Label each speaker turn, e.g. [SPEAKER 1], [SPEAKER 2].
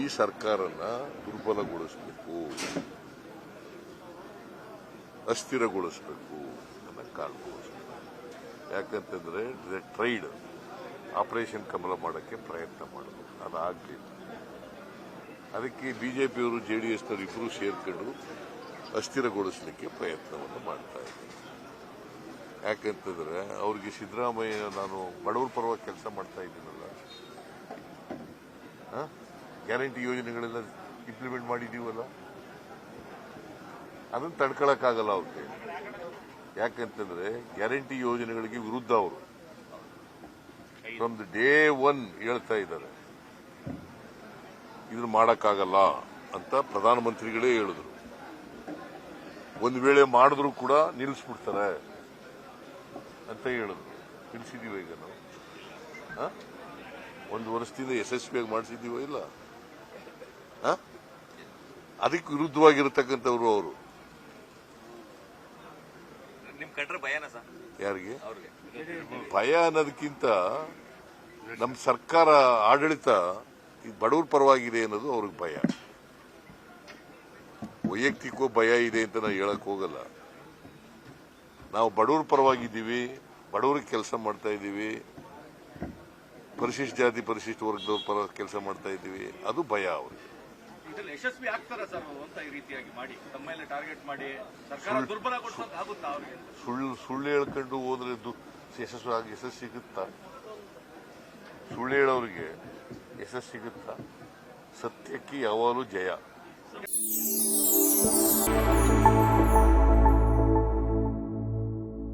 [SPEAKER 1] ಈ ಸರ್ಕಾರನ ದುರ್ಬಲಗೊಳಿಸಬೇಕು, ಅಸ್ಥಿರಗೊಳಿಸಬೇಕು, ಅನ್ನೋ ಕಾರಣಗೊಳಿಸಬೇಕು ಯಾಕಂತಂದ್ರೆ ಟ್ರೈಡ್. ಆಪರೇಷನ್ ಕಮಲ ಮಾಡೋಕ್ಕೆ ಪ್ರಯತ್ನ ಮಾಡಬೇಕು. ಅದಾಗಲಿಲ್ಲ ಅದಕ್ಕೆ ಬಿಜೆಪಿಯವರು ಜೆ ಡಿ ಎಸ್ನವರು ಇಬ್ಬರು ಸೇರ್ಕೊಂಡು ಅಸ್ಥಿರಗೊಳಿಸಲಿಕ್ಕೆ ಪ್ರಯತ್ನವನ್ನು ಮಾಡ್ತಾ ಇದ್ದಾರೆ. ಯಾಕಂತಂದ್ರೆ, ಅವ್ರಿಗೆ ಸಿದ್ದರಾಮಯ್ಯ ನಾನು ಬಡವರ ಪರವಾಗಿ ಕೆಲಸ ಮಾಡ್ತಾ ಇದ್ದೀನಲ್ಲ. ಗ್ಯಾರಂಟಿ ಯೋಜನೆಗಳೆಲ್ಲ ಇಂಪ್ಲಿಮೆಂಟ್ ಮಾಡಿದೀವಲ್ಲ ಅದನ್ನು ತಡ್ಕೊಳಕ್ಕಾಗಲ್ಲ ಅವ್ರಿಗೆ. ಯಾಕಂತಂದ್ರೆ ಗ್ಯಾರಂಟಿ ಯೋಜನೆಗಳಿಗೆ ವಿರುದ್ಧ ಅವರು. ಫ್ರಮ್ ದ ಡೇ ಒನ್ ಹೇಳ್ತಾ ಇದ್ದಾರೆ. ಇದನ್ನ ಮಾಡಕ್ಕಾಗಲ್ಲ ಅಂತ ಪ್ರಧಾನಮಂತ್ರಿಗಳೇ ಹೇಳಿದ್ರು. ಒಂದು ವೇಳೆ ಮಾಡಿದ್ರು ಕೂಡ ನಿಲ್ಲಿಸ್ಬಿಡ್ತಾರೆ ಅಂತ ಹೇಳಿದ್ರು. ನಿಲ್ಲಿಸಿದೀವಿ ಈಗ ನಾವು? ಒಂದು ವರ್ಷದಿಂದ ಯಶಸ್ವಿಯಾಗಿ ಮಾಡಿಸಿದ್ದೀವೋ ಇಲ್ಲ? ಅದಕ್ಕೆ ವಿರುದ್ಧವಾಗಿರತಕ್ಕಂಥವ್ರು ಅವರು. ಯಾರಿಗೆ? ಭಯ ಅನ್ನೋದಕ್ಕಿಂತ ನಮ್ಮ ಸರ್ಕಾರ ಆಡಳಿತ ಈ ಬಡವ್ರ ಪರವಾಗಿದೆ ಅನ್ನೋದು ಅವ್ರಿಗೆ ಭಯ. ವೈಯಕ್ತಿಕವೂ ಭಯ ಇದೆ ಅಂತ ನಾವು ಹೇಳಕ್ ಹೋಗಲ್ಲ. ನಾವು ಬಡವ್ರ ಪರವಾಗಿದ್ದೀವಿ ಬಡವ್ರಿಗೆ ಕೆಲಸ ಮಾಡ್ತಾ ಇದ್ದೀವಿ ಪರಿಶಿಷ್ಟ ಜಾತಿ ಪರಿಶಿಷ್ಟ ವರ್ಗದವ್ರ ಪರ ಕೆಲಸ ಮಾಡ್ತಾ ಇದ್ದೀವಿ. ಅದು ಭಯ ಅವ್ರಿಗೆ.
[SPEAKER 2] ಇದ್ರಲ್ಲಿ ಯಶಸ್ವಿ ಆಗ್ತಾರ ಸರ್ ಅಂತ ಈ ರೀತಿಯಾಗಿ ಮಾಡಿ? ತಮ್ಮ ಮೇಲೆ ಟಾರ್ಗೆಟ್ ಮಾಡಿ ಸರ್ಕಾರ ದುರ್ಬಲಗೊಳಿಸೋಕೆ ಆಗುತ್ತಾ ಅವ್ರಿಗೆ?
[SPEAKER 1] ಸುಳ್ಳು ಸುಳ್ಳು ಹೇಳ್ಕೊಂಡು ಹೋದ್ರೆ ಯಶಸ್ವಿ ಆಗಿ ಯಶಸ್ಸು ಸಿಗುತ್ತಾ? ಸುಳ್ಳು ಹೇಳೋರಿಗೆ ಯಶಸ್ ಸಿಗುತ್ತಾ? ಸತ್ಯಕ್ಕೆ ಯಾವಾಗಲೂ ಜಯ.